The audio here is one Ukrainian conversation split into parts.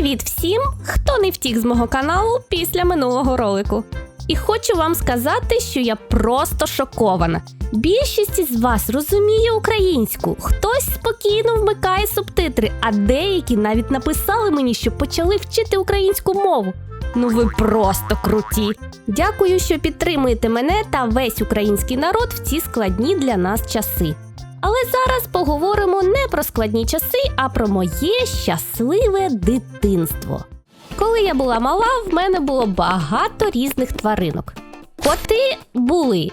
Привіт всім, хто не втік з мого каналу після минулого ролику. І хочу вам сказати, що я просто шокована. Більшість із вас розуміє українську, хтось спокійно вмикає субтитри, а деякі навіть написали мені, що почали вчити українську мову. Ну ви просто круті. Дякую, що підтримуєте мене та весь український народ в ці складні для нас часи. Але зараз поговоримо не про складні часи, а про моє щасливе дитинство. Коли я була мала, в мене було багато різних тваринок. Коти були,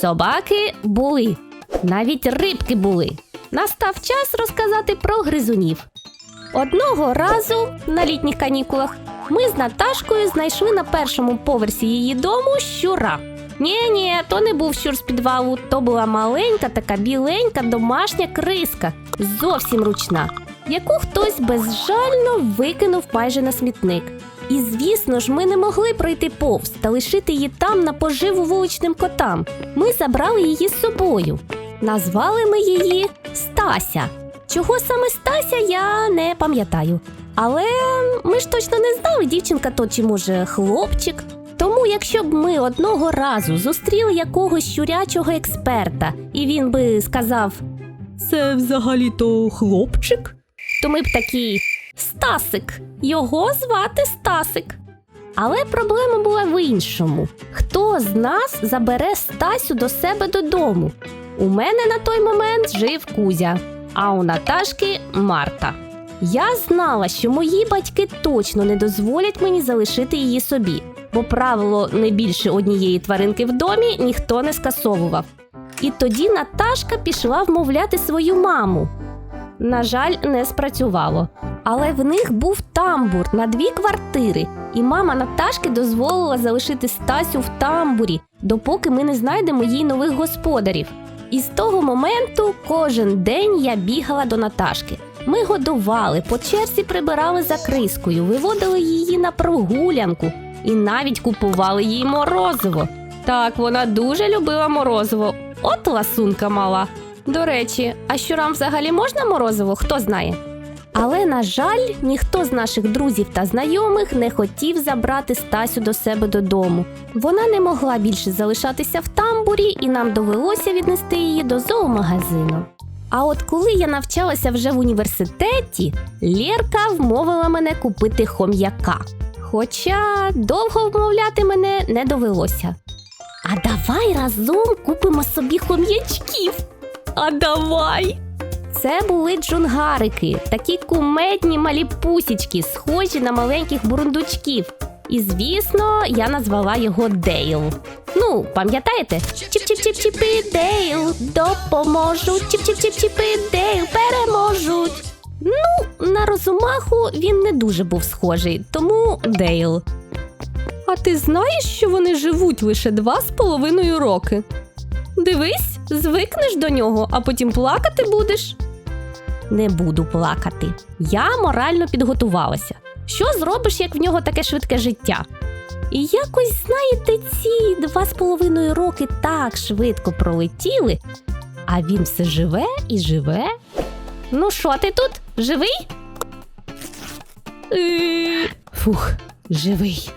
собаки були, навіть рибки були. Настав час розказати про гризунів. Одного разу на літніх канікулах ми з Наташкою знайшли на першому поверсі її дому щура. Ні, ні, то не був щур з підвалу, то була маленька така біленька домашня криска, зовсім ручна, яку хтось безжально викинув майже на смітник. І звісно ж, ми не могли пройти повз та лишити її там на поживу вуличним котам. Ми забрали її з собою. Назвали ми її Стася. Чого саме Стася, я не пам'ятаю. Але ми ж точно не знали, дівчинка то чи може хлопчик. Тому, якщо б ми одного разу зустріли якогось щурячого експерта, і він би сказав: Це взагалі-то хлопчик, то ми б такі Стасик, його звати Стасик. Але проблема була в іншому: хто з нас забере Стасю до себе додому? У мене на той момент жив Кузя, а у Наташки Марта. Я знала, що мої батьки точно не дозволять мені залишити її собі, бо правило не більше однієї тваринки в домі ніхто не скасовував. І тоді Наташка пішла вмовляти свою маму. На жаль, не спрацювало. Але в них був тамбур на дві квартири, і мама Наташки дозволила залишити Стасю в тамбурі, допоки ми не знайдемо їй нових господарів. І з того моменту кожен день я бігала до Наташки. Ми годували, по черзі прибирали за крискою, виводили її на прогулянку і навіть купували їй морозиво. Так, вона дуже любила морозиво. От ласунка мала. До речі, а щурам взагалі можна морозиво, хто знає? Але, на жаль, ніхто з наших друзів та знайомих не хотів забрати Стасю до себе додому. Вона не могла більше залишатися в тамбурі, і нам довелося віднести її до зоомагазину. А от коли я навчалася вже в університеті, Лєрка вмовила мене купити хом'яка. Хоча довго вмовляти мене не довелося. А давай разом купимо собі хом'ячків. А давай! Це були джунгарики, такі кумедні малі пусічки, схожі на маленьких бурундучків. І звісно, я назвала його Дейл. Ну, пам'ятаєте? Чіп-чіп-чіп-чіпи Дейл, допоможуть. Чіп-чіп-чіп-чіпи Дейл, переможуть. Ну, на розумаху він не дуже був схожий, тому Дейл. А ти знаєш, що вони живуть лише два з половиною роки? Дивись, звикнеш до нього, а потім плакати будеш. Не буду плакати. Я морально підготувалася. Що зробиш, як в нього таке швидке життя? І якось, знаєте, ці два з половиною роки так швидко пролетіли, а він все живе і живе. Ну, що ти тут? Живий? Фух, живий.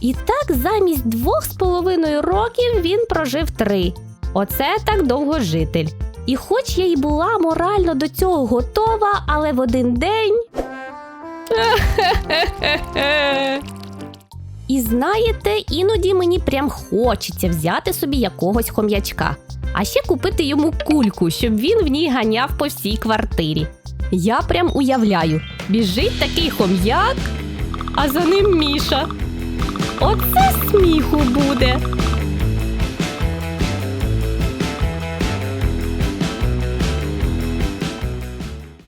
І так замість двох з половиною років він прожив три. Оце так довгожитель. І хоч я й була морально до цього готова, але в один день. І знаєте, іноді мені прям хочеться взяти собі якогось хом'ячка, а ще купити йому кульку, щоб він в ній ганяв по всій квартирі. Я прям уявляю, біжить такий хом'як, а за ним Міша. Оце сміху буде.